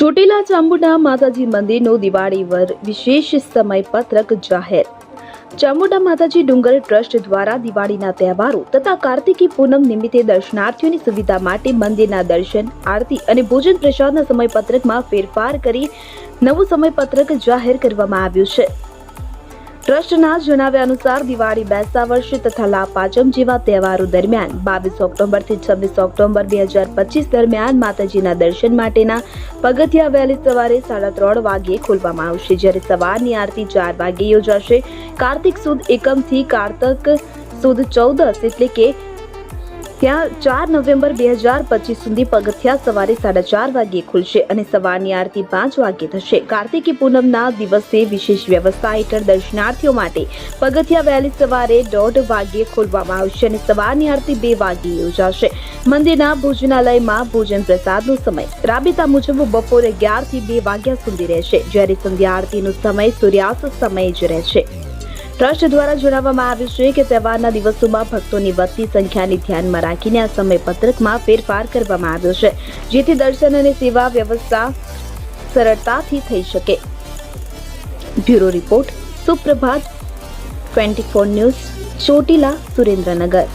ચોટીલા ચામુંડા માતાજી મંદિરનો દિવાળી વર વિશેષ સમય પત્રક જાહેર. ચામુંડા માતાજી ડુંગર ટ્રસ્ટ દ્વારા દિવાળીના તહેવારો તથા કાર્તિકી પૂનમ નિમિત્તે દર્શનાર્થીઓની સુવિધા માટે મંદિરના દર્શન, આરતી અને ભોજન પ્રસાદના સમયપત્રકમાં ફેરફાર કરી નવું સમયપત્રક જાહેર કરવામાં આવ્યું છે. ટ્રસ્ટના જણાવ્યા અનુસાર દિવાળી બેસતા વર્ષે તથા લાપાચમ જેવા તહેવારો દરમિયાન બાવીસ ઓક્ટોબરથી છવ્વીસ ઓક્ટોબર બે હજાર પચીસ દરમિયાન માતાજીના દર્શન માટેના પગથિયા વહેલી સવારે સાડા ત્રણ વાગ્યે ખોલવામાં આવશે. જ્યારે સવારની આરતી ચાર વાગ્યે યોજાશે. કાર્તિક સુદ એકમથી કાર્તક સુદ ચૌદસ એટલે કે ત્યાં ચાર નવેમ્બર બે હજાર પચીસ સુધી પગથિયા સવારે સાડા ચાર વાગ્યે ખુલશે અને સવારની આરતી પાંચ વાગ્યે થશે. કાર્તિકી પૂનમના દિવસે વિશેષ વ્યવસ્થા હેઠળ દર્શનાર્થીઓ માટે પગથિયા વહેલી સવારે દોઢ વાગ્યે ખોલવામાં આવશે અને સવારની આરતી બે વાગ્યે યોજાશે. મંદિરના ભોજનાલયમાં ભોજન પ્રસાદનો સમય રાબેતા મુજબ બપોરે અગિયારથી બે વાગ્યા સુધી રહેશે. જ્યારે સંધ્યા આરતીનો સમય સૂર્યાસ્ત સમયે જ રહેશે. ટ્રસ્ટ દ્વારા જણાવવામાં આવ્યું છે કે તહેવારના દિવસોમાં ભક્તોની વધતી સંખ્યાને ધ્યાનમાં રાખીને આ સમયપત્રકમાં ફેરફાર કરવામાં આવ્યો છે, જેથી દર્શન અને સેવા વ્યવસ્થા સરળતાથી થઈ શકે. Bureau report, સુપ્રભાત, twenty four news, Chotila, Surendranagar.